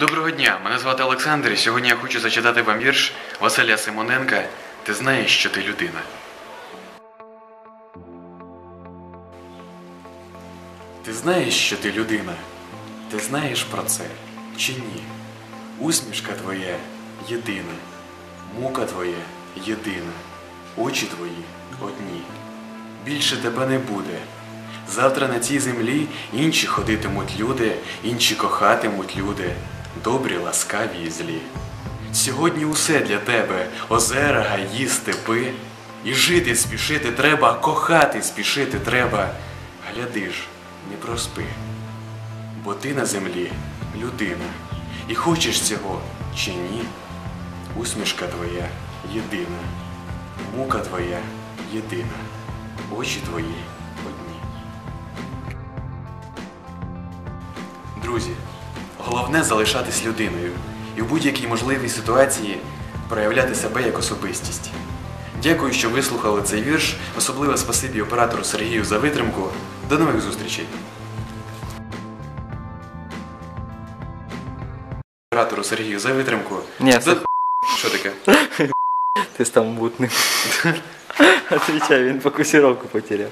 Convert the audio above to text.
Доброго дня, мене звати Олександр, і сьогодні я хочу зачитати вам вірш Василя Симоненка Ти знаєш, що ти людина. Ти знаєш, що ти людина. Ти знаєш про це чи ні? Усмішка твоя єдина, мука твоя єдина, очі твої одні. Більше тебе не буде. Завтра на цій землі інші ходитимуть люди, інші кохатимуть люди, добрі, ласкаві і злі. Сьогодні усе для тебе озера, гаї, степи. І жити спішити треба, кохати спішити треба. Гляди ж, не проспи. Бо ти на землі людина. І хочеш цього чи ні? Усмішка твоя єдина, мука твоя єдина, очі твої одні. Друзі, головне залишатись людиною і в будь-якій можливій ситуації проявляти себе як особистість. Дякую, що вислухали цей вірш. Особливе спасибі оператору Сергію за витримку. До нових зустрічей. Оператору Сергію за витримку. Ні, все Що таке? Ти став мутним. Отвічай, він фокусировку потеряв.